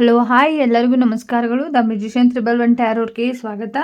Hello, hi ಎಲ್ಲರಿಗೂ ನಮಸ್ಕಾರಗಳು. The musician triple one ಟ್ಯಾರೋರ್ಗೆ ಸ್ವಾಗತ.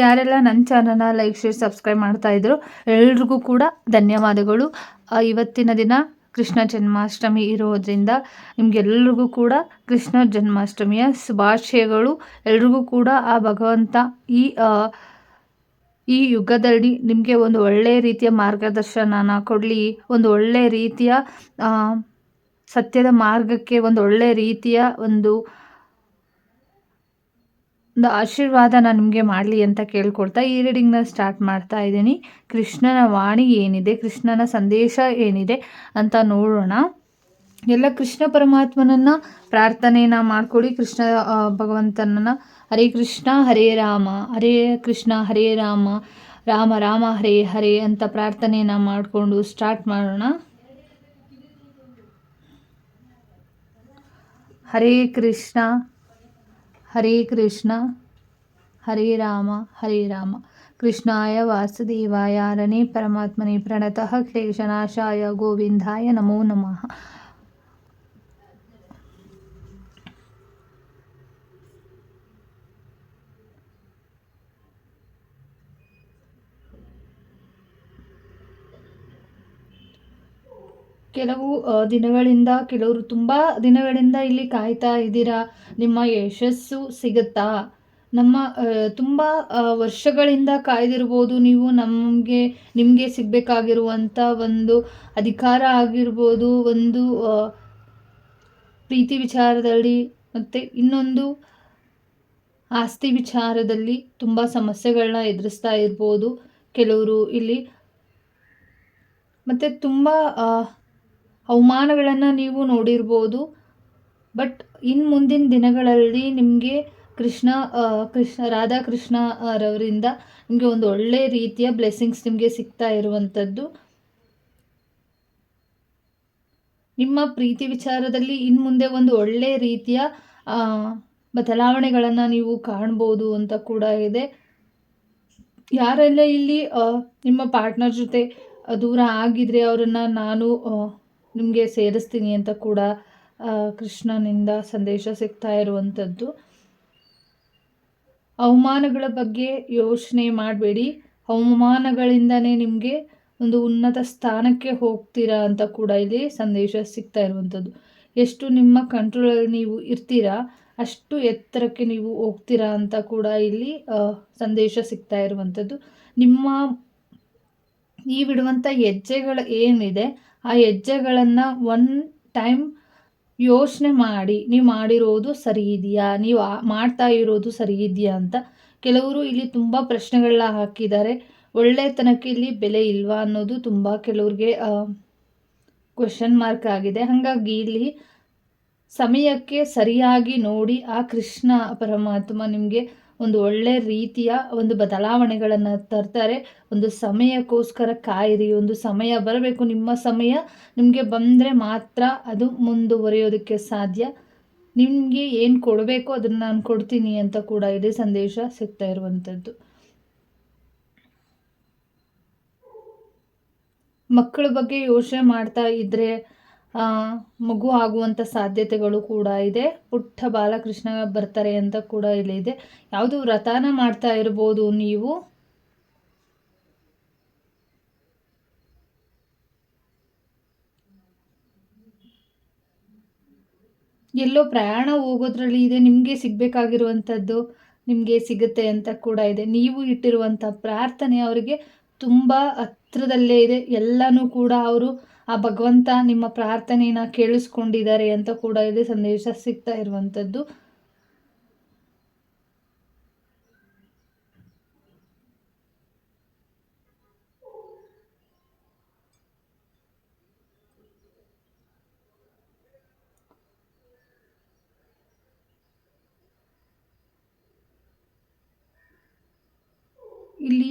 ಯಾರೆಲ್ಲ ನನ್ನ ಚಾನಲ್ನ ಲೈಕ್ ಶೇರ್ ಸಬ್ಸ್ಕ್ರೈಬ್ ಮಾಡ್ತಾ ಇದ್ರು, ಎಲ್ರಿಗೂ ಕೂಡ ಧನ್ಯವಾದಗಳು. ಇವತ್ತಿನ ದಿನ ಕೃಷ್ಣ ಜನ್ಮಾಷ್ಟಮಿ ಇರೋದ್ರಿಂದ ನಿಮಗೆಲ್ರಿಗೂ ಕೂಡ ಕೃಷ್ಣ ಜನ್ಮಾಷ್ಟಮಿಯ ಶುಭಾಶಯಗಳು. ಎಲ್ರಿಗೂ ಕೂಡ ಆ ಭಗವಂತ ಈ ಈ ಯುಗದಲ್ಲಿ ನಿಮಗೆ ಒಂದು ಒಳ್ಳೆಯ ರೀತಿಯ ಮಾರ್ಗದರ್ಶನನ ಕೊಡಲಿ. ಒಂದು ಒಳ್ಳೆಯ ರೀತಿಯ ಸತ್ಯದ ಮಾರ್ಗಕ್ಕೆ ಒಂದು ಒಳ್ಳೆಯ ರೀತಿಯ ಒಂದು ಒಂದು ಆಶೀರ್ವಾದ ನಾನು ನಿಮಗೆ ಮಾಡಲಿ ಅಂತ ಕೇಳ್ಕೊಳ್ತಾ ಈ ರೀಡಿಂಗ್ನ ಸ್ಟಾರ್ಟ್ ಮಾಡ್ತಾ ಇದ್ದೀನಿ. ಕೃಷ್ಣನ ವಾಣಿ ಏನಿದೆ? ಕೃಷ್ಣನ ಸಂದೇಶ ಏನಿದೆ ಅಂತ ನೋಡೋಣ. ಎಲ್ಲ ಕೃಷ್ಣ ಪರಮಾತ್ಮನನ್ನು ಪ್ರಾರ್ಥನೆಯನ್ನು ಮಾಡ್ಕೊಳ್ಳಿ. ಕೃಷ್ಣ ಭಗವಂತನನ್ನು ಹರೇ ಕೃಷ್ಣ, ಹರೇ ರಾಮ, ಹರೇ ಕೃಷ್ಣ, ಹರೇ ರಾಮ ರಾಮ ರಾಮ, ಹರೇ ಹರೇ ಅಂತ ಪ್ರಾರ್ಥನೆಯನ್ನು ಮಾಡಿಕೊಂಡು ಸ್ಟಾರ್ಟ್ ಮಾಡೋಣ. ಹರೇ ಕೃಷ್ಣ. ಹರೇ ಕೃಷ್ಣ ಹರೇ ರಾಮ ಹರೇ ರಾಮ ಕೃಷ್ಣಾಯ ವಾಸುದೇವಾಯ ಅರನೇ ಪರಮಾತ್ಮನೇ ಪ್ರಣತಃ ಕ್ಲೇಶನಾಶಾಯ ಗೋವಿಂದಾಯ ನಮೋ ನಮಃ ಕೆಲವು ದಿನಗಳಿಂದ, ಕೆಲವರು ತುಂಬ ದಿನಗಳಿಂದ ಇಲ್ಲಿ ಕಾಯ್ತಾ ಇದ್ದೀರಾ? ನಿಮ್ಮ ಯಶಸ್ಸು ಸಿಗುತ್ತಾ? ನಮ್ಮ ತುಂಬ ವರ್ಷಗಳಿಂದ ಕಾಯ್ದಿರ್ಬೋದು ನೀವು, ನಮಗೆ, ನಿಮಗೆ ಸಿಗಬೇಕಾಗಿರುವಂಥ ಒಂದು ಅಧಿಕಾರ ಆಗಿರ್ಬೋದು, ಒಂದು ಪ್ರೀತಿ ವಿಚಾರದಲ್ಲಿ ಮತ್ತು ಇನ್ನೊಂದು ಆಸ್ತಿ ವಿಚಾರದಲ್ಲಿ ತುಂಬ ಸಮಸ್ಯೆಗಳನ್ನ ಎದುರಿಸ್ತಾ ಇರ್ಬೋದು ಕೆಲವರು ಇಲ್ಲಿ. ಮತ್ತು ತುಂಬ ಅವಮಾನಗಳನ್ನು ನೀವು ನೋಡಿರ್ಬೋದು. ಬಟ್ ಇನ್ನು ಮುಂದಿನ ದಿನಗಳಲ್ಲಿ ನಿಮಗೆ ಕೃಷ್ಣ ಕೃಷ್ಣ, ರಾಧಾಕೃಷ್ಣ ರವರಿಂದ ನಿಮಗೆ ಒಂದು ಒಳ್ಳೆ ರೀತಿಯ ಬ್ಲೆಸ್ಸಿಂಗ್ಸ್ ನಿಮಗೆ ಸಿಗ್ತಾ ಇರುವಂಥದ್ದು. ನಿಮ್ಮ ಪ್ರೀತಿ ವಿಚಾರದಲ್ಲಿ ಇನ್ನು ಮುಂದೆ ಒಂದು ಒಳ್ಳೆ ರೀತಿಯ ಬದಲಾವಣೆಗಳನ್ನು ನೀವು ಕಾಣ್ಬೋದು ಅಂತ ಕೂಡ ಇದೆ. ಯಾರೆಲ್ಲ ಇಲ್ಲಿ ನಿಮ್ಮ ಪಾರ್ಟ್ನರ್ ಜೊತೆ ದೂರ ಆಗಿದ್ರೆ ಅವರನ್ನು ನಾನು ನಿಮಗೆ ಸೇರಿಸ್ತೀನಿ ಅಂತ ಕೂಡ ಕೃಷ್ಣನಿಂದ ಸಂದೇಶ ಸಿಗ್ತಾ ಇರುವಂಥದ್ದು. ಅವಮಾನಗಳ ಬಗ್ಗೆ ಯೋಚನೆ ಮಾಡಬೇಡಿ. ಅವಮಾನಗಳಿಂದನೇ ನಿಮಗೆ ಒಂದು ಉನ್ನತ ಸ್ಥಾನಕ್ಕೆ ಹೋಗ್ತೀರಾ ಅಂತ ಕೂಡ ಇಲ್ಲಿ ಸಂದೇಶ ಸಿಗ್ತಾ ಇರುವಂಥದ್ದು. ಎಷ್ಟು ನಿಮ್ಮ ಕಂಟ್ರೋಲಲ್ಲಿ ನೀವು ಇರ್ತೀರಾ, ಅಷ್ಟು ಎತ್ತರಕ್ಕೆ ನೀವು ಹೋಗ್ತೀರಾ ಅಂತ ಕೂಡ ಇಲ್ಲಿ ಸಂದೇಶ ಸಿಗ್ತಾ ಇರುವಂಥದ್ದು. ನಿಮ್ಮ ಈ ಹೆಜ್ಜೆಗಳು ಏನಿದೆ ಆ ಹೆಜ್ಜೆಗಳನ್ನು ಒನ್ ಟೈಮ್ ಯೋಚನೆ ಮಾಡಿ, ನೀವು ಮಾಡಿರೋದು ಸರಿ ಇದೆಯಾ? ನೀವು ಮಾಡ್ತಾ ಇರೋದು ಸರಿ ಇದೆಯಾ? ಅಂತ ಕೆಲವರು ಇಲ್ಲಿ ತುಂಬ ಪ್ರಶ್ನೆಗಳನ್ನ ಹಾಕಿದ್ದಾರೆ. ಒಳ್ಳೆತನಕ್ಕೆ ಇಲ್ಲಿ ಬೆಲೆ ಇಲ್ವಾ ಅನ್ನೋದು ತುಂಬ ಕೆಲವ್ರಿಗೆ ಕ್ವಶನ್ ಮಾರ್ಕ್ ಆಗಿದೆ. ಹಾಗಾಗಿ ಇಲ್ಲಿ ಸಮಯಕ್ಕೆ ಸರಿಯಾಗಿ ನೋಡಿ ಆ ಕೃಷ್ಣ ಪರಮಾತ್ಮ ನಿಮಗೆ ಒಂದು ಒಳ್ಳೆ ರೀತಿಯ ಒಂದು ಬದಲಾವಣೆಗಳನ್ನು ತರ್ತಾರೆ. ಒಂದು ಸಮಯಕ್ಕೋಸ್ಕರ ಕಾಯಿರಿ, ಒಂದು ಸಮಯ ಬರಬೇಕು. ನಿಮ್ಮ ಸಮಯ ನಿಮಗೆ ಬಂದರೆ ಮಾತ್ರ ಅದು ಮುಂದುವರಿಯೋದಕ್ಕೆ ಸಾಧ್ಯ. ನಿಮಗೆ ಏನು ಕೊಡಬೇಕು ಅದನ್ನು ನಾನು ಕೊಡ್ತೀನಿ ಅಂತ ಕೂಡ ಇದೇ ಸಂದೇಶ ಸಿಗ್ತಾ ಇರುವಂಥದ್ದು ಮಕ್ಕಳ ಬಗ್ಗೆ ಯೋಚನೆ ಮಾಡ್ತಾ ಇದ್ದರೆ ಮಗು ಆಗುವಂಥ ಸಾಧ್ಯತೆಗಳು ಕೂಡ ಇದೆ. ಪುಟ್ಟ ಬಾಲಕೃಷ್ಣ ಬರ್ತಾರೆ ಅಂತ ಕೂಡ ಇಲ್ಲಿ ಇದೆ. ಯಾವುದು ವ್ರತಾನ ಮಾಡ್ತಾ ಇರ್ಬೋದು ನೀವು? ಎಲ್ಲೋ ಪ್ರಯಾಣ ಹೋಗೋದ್ರಲ್ಲಿ ಇದೆ, ನಿಮಗೆ ಸಿಗಬೇಕಾಗಿರುವಂಥದ್ದು ನಿಮಗೆ ಸಿಗುತ್ತೆ ಅಂತ ಕೂಡ ಇದೆ. ನೀವು ಇಟ್ಟಿರುವಂಥ ಪ್ರಾರ್ಥನೆ ಅವರಿಗೆ ತುಂಬ ಹತ್ರದಲ್ಲೇ ಇದೆ. ಎಲ್ಲನೂ ಕೂಡ ಅವರು ಆ ಭಗವಂತ ನಿಮ್ಮ ಪ್ರಾರ್ಥನೆನ ಕೇಳಿಸ್ಕೊಂಡಿದ್ದಾರೆ ಅಂತ ಕೂಡ ಇಲ್ಲಿ ಸಂದೇಶ ಸಿಗ್ತಾ ಇರುವಂಥದ್ದು. ಇಲ್ಲಿ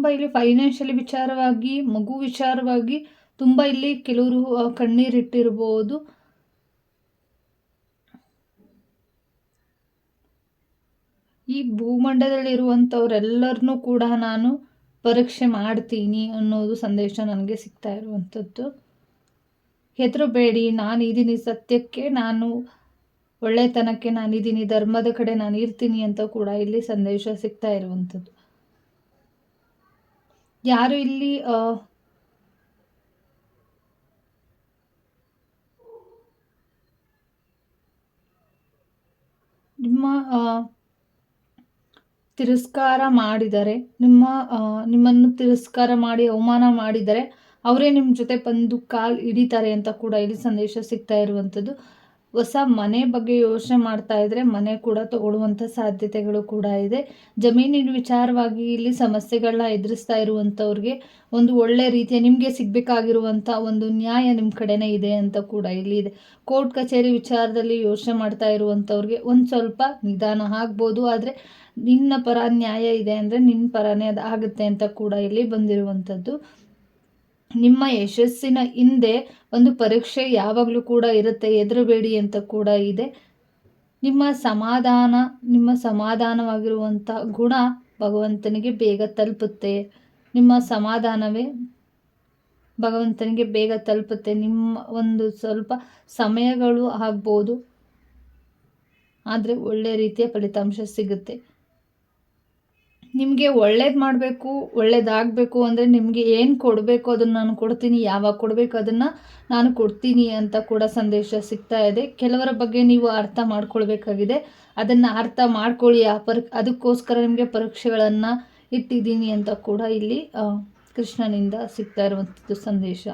ತುಂಬ ಇಲ್ಲಿ ಫೈನಾನ್ಷಿಯಲಿ ವಿಚಾರವಾಗಿ, ಮಗು ವಿಚಾರವಾಗಿ ತುಂಬ ಇಲ್ಲಿ ಕೆಲವರು ಕಣ್ಣೀರಿಟ್ಟಿರ್ಬೋದು ಈ ಭೂಮಂಡದಲ್ಲಿರುವಂಥವ್ರೆಲ್ಲರನ್ನೂ ಕೂಡ ನಾನು ಪರೀಕ್ಷೆ ಮಾಡ್ತೀನಿ ಅನ್ನೋದು ಸಂದೇಶ ನನಗೆ ಸಿಗ್ತಾ ಇರುವಂಥದ್ದು ಹೆದರಬೇಡಿ ನಾನು ಇದ್ದೀನಿ ಸತ್ಯಕ್ಕೆ, ನಾನು ಒಳ್ಳೆತನಕ್ಕೆ ನಾನಿದ್ದೀನಿ, ಧರ್ಮದ ಕಡೆ ನಾನು ಇರ್ತೀನಿ ಅಂತ ಕೂಡ ಇಲ್ಲಿ ಸಂದೇಶ ಸಿಗ್ತಾ ಇರುವಂಥದ್ದು ಯಾರು ಇಲ್ಲಿ ನಿಮ್ಮ ತಿರಸ್ಕಾರ ಮಾಡಿದರೆ, ನಿಮ್ಮ ನಿಮ್ಮನ್ನು ತಿರಸ್ಕಾರ ಮಾಡಿ, ಅವಮಾನ ಮಾಡಿದರೆ, ಅವರೇ ನಿಮ್ಮ ಜೊತೆ ಬಂದು ಕಾಲು ಹಿಡಿತಾರೆ ಅಂತ ಕೂಡ ಇಲ್ಲಿ ಸಂದೇಶ ಸಿಗ್ತಾ ಇರುವಂಥದ್ದು. ಹೊಸ ಮನೆ ಬಗ್ಗೆ ಯೋಚನೆ ಮಾಡ್ತಾ ಇದ್ರೆ ಮನೆ ಕೂಡ ತಗೊಳ್ಳುವಂಥ ಸಾಧ್ಯತೆಗಳು ಕೂಡ ಇದೆ. ಜಮೀನಿನ ವಿಚಾರವಾಗಿ ಇಲ್ಲಿ ಸಮಸ್ಯೆಗಳನ್ನ ಎದುರಿಸ್ತಾ ಇರುವಂಥವ್ರಿಗೆ ಒಂದು ಒಳ್ಳೆ ರೀತಿಯ ನಿಮಗೆ ಸಿಗಬೇಕಾಗಿರುವಂಥ ಒಂದು ನ್ಯಾಯ ನಿಮ್ಮ ಕಡೆನೇ ಇದೆ ಅಂತ ಕೂಡ ಇಲ್ಲಿ ಇದೆ. ಕೋರ್ಟ್ ಕಚೇರಿ ವಿಚಾರದಲ್ಲಿ ಯೋಚನೆ ಮಾಡ್ತಾ ಇರುವಂಥವ್ರಿಗೆ ಒಂದು ಸ್ವಲ್ಪ ನಿಧಾನ ಆಗ್ಬೋದು. ಆದರೆ ನಿನ್ನ ಪರ ನ್ಯಾಯ ಇದೆ ಅಂದರೆ ನಿನ್ನ ಪರನೇ ಅದು ಆಗುತ್ತೆ ಅಂತ ಕೂಡ ಇಲ್ಲಿ ಬಂದಿರುವಂಥದ್ದು. ನಿಮ್ಮ ಯಶಸ್ಸಿನ ಹಿಂದೆ ಒಂದು ಪರೀಕ್ಷೆ ಯಾವಾಗಲೂ ಕೂಡ ಇರುತ್ತೆ ಎದುರುಬೇಡಿ ಅಂತ ಕೂಡ ಇದೆ. ನಿಮ್ಮ ಸಮಾಧಾನ, ನಿಮ್ಮ ಸಮಾಧಾನವಾಗಿರುವಂಥ ಗುಣ ಭಗವಂತನಿಗೆ ಬೇಗ ತಲುಪುತ್ತೆ. ನಿಮ್ಮ ಸಮಾಧಾನವೇ ಭಗವಂತನಿಗೆ ಬೇಗ ತಲುಪುತ್ತೆ. ನಿಮ್ಮ ಒಂದು ಸ್ವಲ್ಪ ಸಮಯಗಳು ಆಗ್ಬೋದು. ಆದರೆ ಒಳ್ಳೆಯ ರೀತಿಯ ಫಲಿತಾಂಶ ಸಿಗುತ್ತೆ. ನಿಮಗೆ ಒಳ್ಳೇದು ಮಾಡಬೇಕು, ಒಳ್ಳೇದಾಗಬೇಕು ಅಂದರೆ ನಿಮಗೆ ಏನು ಕೊಡಬೇಕು ಅದನ್ನು ನಾನು ಕೊಡ್ತೀನಿ, ಯಾವಾಗ ಕೊಡಬೇಕು ಅದನ್ನು ನಾನು ಕೊಡ್ತೀನಿ ಅಂತ ಕೂಡ ಸಂದೇಶ ಸಿಗ್ತಾ ಇದೆ. ಕೆಲವರ ಬಗ್ಗೆ ನೀವು ಅರ್ಥ ಮಾಡ್ಕೊಳ್ಬೇಕಾಗಿದೆ. ಅದನ್ನು ಅರ್ಥ ಮಾಡ್ಕೊಳ್ಳಿ. ಆ ಪರ್, ಅದಕ್ಕೋಸ್ಕರ ನಿಮಗೆ ಪರೀಕ್ಷೆಗಳನ್ನು ಇಟ್ಟಿದ್ದೀನಿ ಅಂತ ಕೂಡ ಇಲ್ಲಿ ಕೃಷ್ಣನಿಂದ ಸಿಗ್ತಾ ಇರುವಂಥದ್ದು ಸಂದೇಶ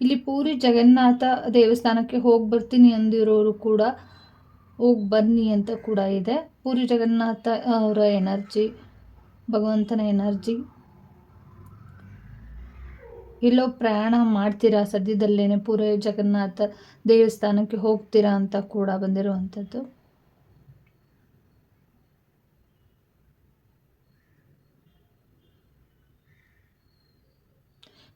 ಇಲ್ಲಿ ಪೂರಿ ಜಗನ್ನಾಥ ದೇವಸ್ಥಾನಕ್ಕೆ ಹೋಗಿ ಬರ್ತೀನಿ ಅಂದಿರೋರು ಕೂಡ ಹೋಗಿ ಬನ್ನಿ ಅಂತ ಕೂಡ ಇದೆ. ಪೂರಿ ಜಗನ್ನಾಥ ಅವರ ಎನರ್ಜಿ, ಭಗವಂತನ ಎನರ್ಜಿ. ಎಲ್ಲೋ ಪ್ರಯಾಣ ಮಾಡ್ತೀರಾ ಸದ್ಯದಲ್ಲೇನೆ ಪೂರಿ ಜಗನ್ನಾಥ ದೇವಸ್ಥಾನಕ್ಕೆ ಹೋಗ್ತೀರಾ ಅಂತ ಕೂಡ ಬಂದಿರುವಂಥದ್ದು.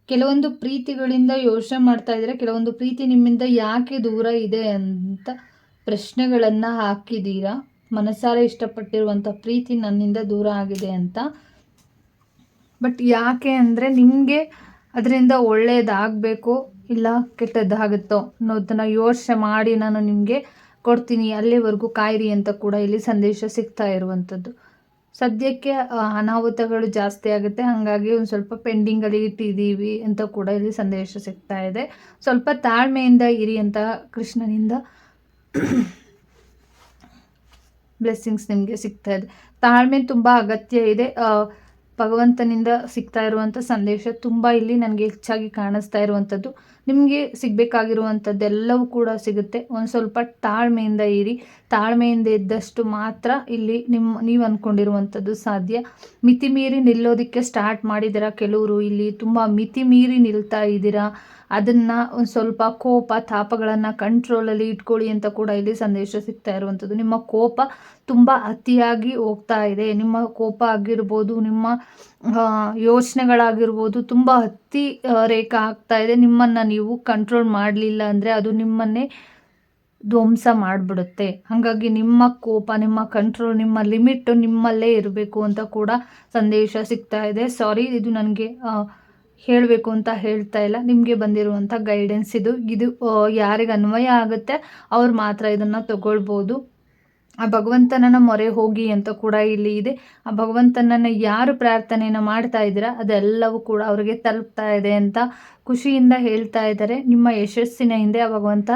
ಕೆಲವೊಂದು ಪ್ರೀತಿಗಳಿಂದ ಯೋಚನೆ ಮಾಡ್ತಾ ಇದ್ರೆ, ಕೆಲವೊಂದು ಪ್ರೀತಿ ನಿಮ್ಮಿಂದ ಯಾಕೆ ದೂರ ಇದೆ ಅಂತ ಪ್ರಶ್ನೆಗಳನ್ನು ಹಾಕಿದ್ದೀರಾ ಮನಸಾರೆ ಇಷ್ಟಪಟ್ಟಿರುವಂಥ ಪ್ರೀತಿ ನನ್ನಿಂದ ದೂರ ಆಗಿದೆ ಅಂತ. ಬಟ್ ಯಾಕೆ ಅಂದರೆ ನಿಮಗೆ ಅದರಿಂದ ಒಳ್ಳೆಯದಾಗಬೇಕು ಇಲ್ಲ ಕೆಟ್ಟದ್ದಾಗುತ್ತೋ ಅನ್ನೋದನ್ನು ಯೋಚನೆ ಮಾಡಿ ನಾನು ನಿಮಗೆ ಕೊಡ್ತೀನಿ, ಅಲ್ಲಿವರೆಗೂ ಕಾಯಿರಿ ಅಂತ ಕೂಡ ಇಲ್ಲಿ ಸಂದೇಶ ಸಿಗ್ತಾ ಇರುವಂಥದ್ದು ಸದ್ಯಕ್ಕೆ ಅನಾಹುತಗಳು ಜಾಸ್ತಿ ಆಗುತ್ತೆ. ಹಾಗಾಗಿ ಒಂದು ಸ್ವಲ್ಪ ಪೆಂಡಿಂಗಲ್ಲಿ ಇಟ್ಟಿದ್ದೀವಿ ಅಂತ ಕೂಡ ಇಲ್ಲಿ ಸಂದೇಶ ಸಿಗ್ತಾ ಇದೆ. ಸ್ವಲ್ಪ ತಾಳ್ಮೆಯಿಂದ ಇರಿ ಅಂತ ಕೃಷ್ಣನಿಂದ ಬ್ಲೆಸ್ಸಿಂಗ್ಸ್ ನಿಮಗೆ ಸಿಗ್ತಾ ಇದೆ. ತಾಳ್ಮೆ ತುಂಬ ಅಗತ್ಯ ಇದೆ. ಭಗವಂತನಿಂದ ಸಿಗ್ತಾ ಇರುವಂಥ ಸಂದೇಶ ತುಂಬ ಇಲ್ಲಿ ನನಗೆ ಹೆಚ್ಚಾಗಿ ಕಾಣಿಸ್ತಾ ಇರುವಂಥದ್ದು ನಿಮಗೆ ಸಿಗಬೇಕಾಗಿರುವಂಥದ್ದೆಲ್ಲವೂ ಕೂಡ ಸಿಗುತ್ತೆ. ಒಂದು ಸ್ವಲ್ಪ ತಾಳ್ಮೆಯಿಂದ ಇರಿ. ತಾಳ್ಮೆಯಿಂದ ಇದ್ದಷ್ಟು ಮಾತ್ರ ಇಲ್ಲಿ ನಿಮ್ಮ ನೀವು ಅಂದ್ಕೊಂಡಿರುವಂಥದ್ದು ಸಾಧ್ಯ. ಮಿತಿ ಮೀರಿ ನಿಲ್ಲೋದಕ್ಕೆ ಸ್ಟಾರ್ಟ್ ಮಾಡಿದ್ದೀರಾ ಕೆಲವರು ಇಲ್ಲಿ ತುಂಬ ಮಿತಿ ಮೀರಿ ನಿಲ್ತಾ ಇದ್ದೀರಾ? ಅದನ್ನು ಒಂದು ಸ್ವಲ್ಪ ಕೋಪ, ತಾಪಗಳನ್ನು ಕಂಟ್ರೋಲಲ್ಲಿ ಇಟ್ಕೊಳ್ಳಿ ಅಂತ ಕೂಡ ಇಲ್ಲಿ ಸಂದೇಶ ಸಿಗ್ತಾ ಇರುವಂಥದ್ದು. ನಿಮ್ಮ ಕೋಪ ತುಂಬ ಅತಿಯಾಗಿ ಹೋಗ್ತಾ ಇದೆ. ನಿಮ್ಮ ಕೋಪ ಆಗಿರ್ಬೋದು, ನಿಮ್ಮ ಯೋಚನೆಗಳಾಗಿರ್ಬೋದು ತುಂಬ ಅತಿ ರೇಖ ಆಗ್ತಾ ಇದೆ. ನಿಮ್ಮನ್ನು ನೀವು ಕಂಟ್ರೋಲ್ ಮಾಡಲಿಲ್ಲ ಅಂದರೆ ಅದು ನಿಮ್ಮನ್ನೇ ಧ್ವಂಸ ಮಾಡಿಬಿಡುತ್ತೆ. ಹಾಗಾಗಿ ನಿಮ್ಮ ಕೋಪ, ನಿಮ್ಮ ಕಂಟ್ರೋಲ್ ನಿಮ್ಮ ಲಿಮಿಟ್ ನಿಮ್ಮಲ್ಲೇ ಇರಬೇಕು ಅಂತ ಕೂಡ ಸಂದೇಶ ಸಿಗ್ತಾ ಇದೆ. ಸಾರಿ ಇದು ನನಗೆ ಹೇಳಬೇಕು ಅಂತ ಹೇಳ್ತಾ ಇಲ್ಲ. ನಿಮಗೆ ಬಂದಿರುವಂಥ ಗೈಡೆನ್ಸ್ ಇದು. ಇದು ಯಾರಿಗೆ ಅನ್ವಯ ಆಗುತ್ತೆ ಅವ್ರು ಮಾತ್ರ ಇದನ್ನು ತಗೊಳ್ಬೋದು. ಆ ಭಗವಂತನನ್ನ ಮೊರೆ ಹೋಗಿ ಅಂತ ಕೂಡ ಇಲ್ಲಿ ಇದೆ. ಆ ಭಗವಂತನನ್ನು ಯಾರು ಪ್ರಾರ್ಥನೆಯನ್ನು ಮಾಡ್ತಾ ಇದ್ದೀರಾ ಅದೆಲ್ಲವೂ ಕೂಡ ಅವರಿಗೆ ತಲುಪ್ತಾ ಇದೆ ಅಂತ ಖುಷಿಯಿಂದ ಹೇಳ್ತಾ ಇದ್ದಾರೆ. ನಿಮ್ಮ ಯಶಸ್ಸಿನ ಹಿಂದೆ ಭಗವಂತ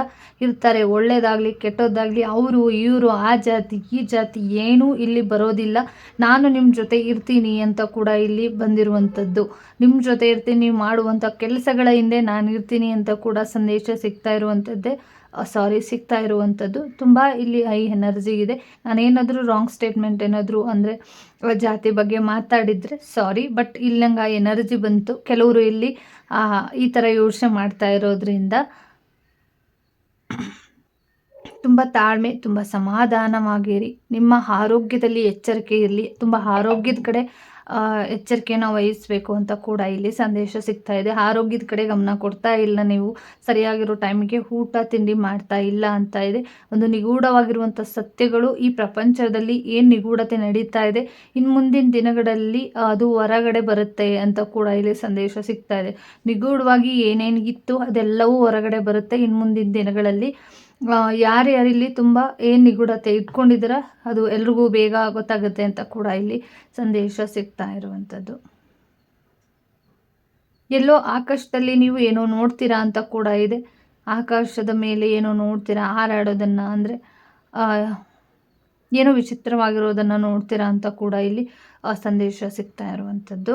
ಇರ್ತಾರೆ. ಒಳ್ಳೆಯದಾಗಲಿ ಕೆಟ್ಟದ್ದಾಗಲಿ, ಅವರು, ಇವರು, ಆ ಜಾತಿ, ಈ ಜಾತಿ ಏನೂ ಇಲ್ಲಿ ಬರೋದಿಲ್ಲ. ನಾನು ನಿಮ್ಮ ಜೊತೆ ಇರ್ತೀನಿ ಅಂತ ಕೂಡ ಇಲ್ಲಿ ಬಂದಿರುವಂಥದ್ದು. ನಿಮ್ಮ ಜೊತೆ ಇರ್ತೀನಿ ನೀವು ಮಾಡುವಂಥ ಕೆಲಸಗಳ ಹಿಂದೆ ನಾನು ಇರ್ತೀನಿ ಅಂತ ಕೂಡ ಸಂದೇಶ ಸಿಗ್ತಾ ಇರುವಂಥದ್ದೇ ಸಾರಿ ಸಿಗ್ತಾ ಇರುವಂಥದ್ದು. ತುಂಬ ಇಲ್ಲಿ ಹೈ ಎನರ್ಜಿ ಇದೆ. ನಾನೇನಾದರೂ ರಾಂಗ್ ಸ್ಟೇಟ್ಮೆಂಟ್ ಏನಾದರೂ ಅಂದರೆ ಜಾತಿ ಬಗ್ಗೆ ಮಾತಾಡಿದರೆ ಸಾರಿ ಬಟ್ ಇಲ್ಲಿ ನಂಗೆ ಆ ಎನರ್ಜಿ ಬಂತು. ಕೆಲವರು ಇಲ್ಲಿ ಈ ಥರ ಯೋಚನೆ ಮಾಡ್ತಾ ಇರೋದ್ರಿಂದ ತುಂಬ ತಾಳ್ಮೆ, ತುಂಬ ಸಮಾಧಾನವಾಗಿರಿ. ನಿಮ್ಮ ಆರೋಗ್ಯದಲ್ಲಿ ಎಚ್ಚರಿಕೆ ಇರಲಿ, ತುಂಬ ಆರೋಗ್ಯದ ಕಡೆ ಎಚ್ಚರಿಕೆನ ವಹಿಸಬೇಕು ಅಂತ ಕೂಡ ಇಲ್ಲಿ ಸಂದೇಶ ಸಿಗ್ತಾ ಇದೆ. ಆರೋಗ್ಯದ ಕಡೆ ಗಮನ ಕೊಡ್ತಾ ಇಲ್ಲ ನೀವು. ಸರಿಯಾಗಿರೋ ಟೈಮಿಗೆ ಊಟ, ತಿಂಡಿ ಮಾಡ್ತಾ ಇಲ್ಲ ಅಂತ ಇದೆ. ಒಂದು ನಿಗೂಢವಾಗಿರುವಂಥ ಸತ್ಯಗಳು ಈ ಪ್ರಪಂಚದಲ್ಲಿ ಏನು ನಿಗೂಢತೆ ನಡೀತಾ ಇದೆ. ಇನ್ನು ಮುಂದಿನ ದಿನಗಳಲ್ಲಿ ಅದು ಹೊರಗಡೆ ಬರುತ್ತೆ ಅಂತ ಕೂಡ ಇಲ್ಲಿ ಸಂದೇಶ ಸಿಗ್ತಾ ಇದೆ. ನಿಗೂಢವಾಗಿ ಏನೇನಿತ್ತು ಅದೆಲ್ಲವೂ ಹೊರಗಡೆ ಬರುತ್ತೆ ಇನ್ನು ಮುಂದಿನ ದಿನಗಳಲ್ಲಿ. ಯಾರ್ಯಾರಿಲ್ಲಿ ತುಂಬ ಏನು ನಿಗೂಢತೆ ಇಟ್ಕೊಂಡಿದ್ದೀರ, ಅದು ಎಲ್ರಿಗೂ ಬೇಗ ಗೊತ್ತಾಗುತ್ತೆ ಅಂತ ಕೂಡ ಇಲ್ಲಿ ಸಂದೇಶ ಸಿಗ್ತಾ ಇರುವಂಥದ್ದು ಎಲ್ಲೋ ಆಕಾಶದಲ್ಲಿ ನೀವು ಏನೋ ನೋಡ್ತೀರಾ ಅಂತ ಕೂಡ ಇದೆ. ಆಕಾಶದ ಮೇಲೆ ಏನೋ ನೋಡ್ತೀರಾ, ಹಾರಾಡೋದನ್ನು ಅಂದರೆ ಏನೋ ವಿಚಿತ್ರವಾಗಿರೋದನ್ನು ನೋಡ್ತೀರಾ ಅಂತ ಕೂಡ ಇಲ್ಲಿ ಸಂದೇಶ ಸಿಗ್ತಾ ಇರುವಂಥದ್ದು